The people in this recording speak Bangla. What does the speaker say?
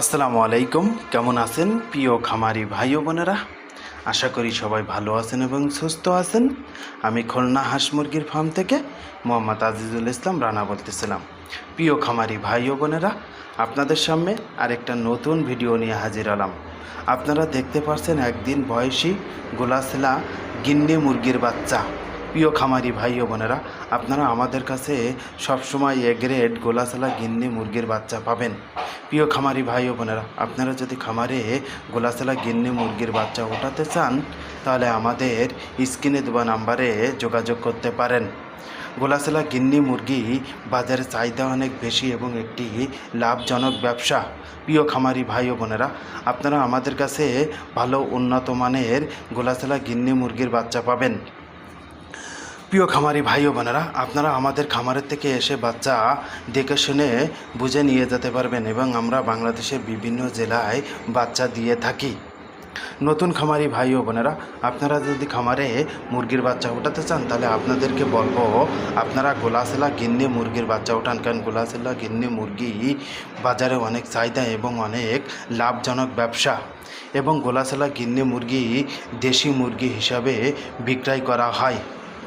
আসসালামু আলাইকুম। কেমন আছেন প্রিয় খামারি ভাই ও বোনেরা? আশা করি সবাই ভালো আছেন এবং সুস্থ আছেন। আমি খুলনা হাঁস মুরগির ফার্ম থেকে মোহাম্মদ আজিজুল ইসলাম রানা বলতেছিলাম। প্রিয় খামারি ভাই ও বোনেরা, আপনাদের সামনে আরেকটা নতুন ভিডিও নিয়ে হাজির হলাম। আপনারা দেখতে পাচ্ছেন একদিন বয়সী গোলাসেলা গিন্নি মুরগির বাচ্চা। প্রিয় খামারি ভাই ও বোনেরা, আপনারা আমাদের কাছে সবসময় এ গ্রেড গোলাসালা গিন্নি মুরগির বাচ্চা পাবেন। প্রিয় খামারি ভাই ও বোনেরা, আপনারা যদি খামারে গোলাসালা গিন্নি মুরগির বাচ্চা ওঠাতে চান, তাহলে আমাদের স্ক্রিনে দেওয়া নাম্বারে যোগাযোগ করতে পারেন। গোলাসালা গিন্নি মুরগি বাজারে চাহিদা অনেক বেশি এবং একটি লাভজনক ব্যবসা। প্রিয় খামারি ভাই ও বোনেরা, আপনারা আমাদের কাছে ভালো উন্নত মানের গোলাসালা গিন্নি মুরগির বাচ্চা পাবেন। প্রিয় খামারি ভাই ও বোনেরা, আপনারা আমাদের খামারের থেকে এসে বাচ্চা দেখে শুনে বুঝে নিয়ে যেতে পারবেন এবং আমরা বাংলাদেশের বিভিন্ন জেলায় বাচ্চা দিয়ে থাকি। নতুন খামারি ভাই ও বোনেরা, আপনারা যদি খামারে মুরগির বাচ্চা ওঠাতে চান, তাহলে আপনাদেরকে বলব, আপনারা গোলাসেলা, গিন্নি মুরগির বাচ্চা ওঠান, কারণ গোলাসেলা, গিন্নি মুরগি বাজারে অনেক চাহিদা এবং অনেক লাভজনক ব্যবসা। এবং গোলাসেলা, গিন্নি মুরগি দেশি মুরগি হিসাবে বিক্রয় করা হয়।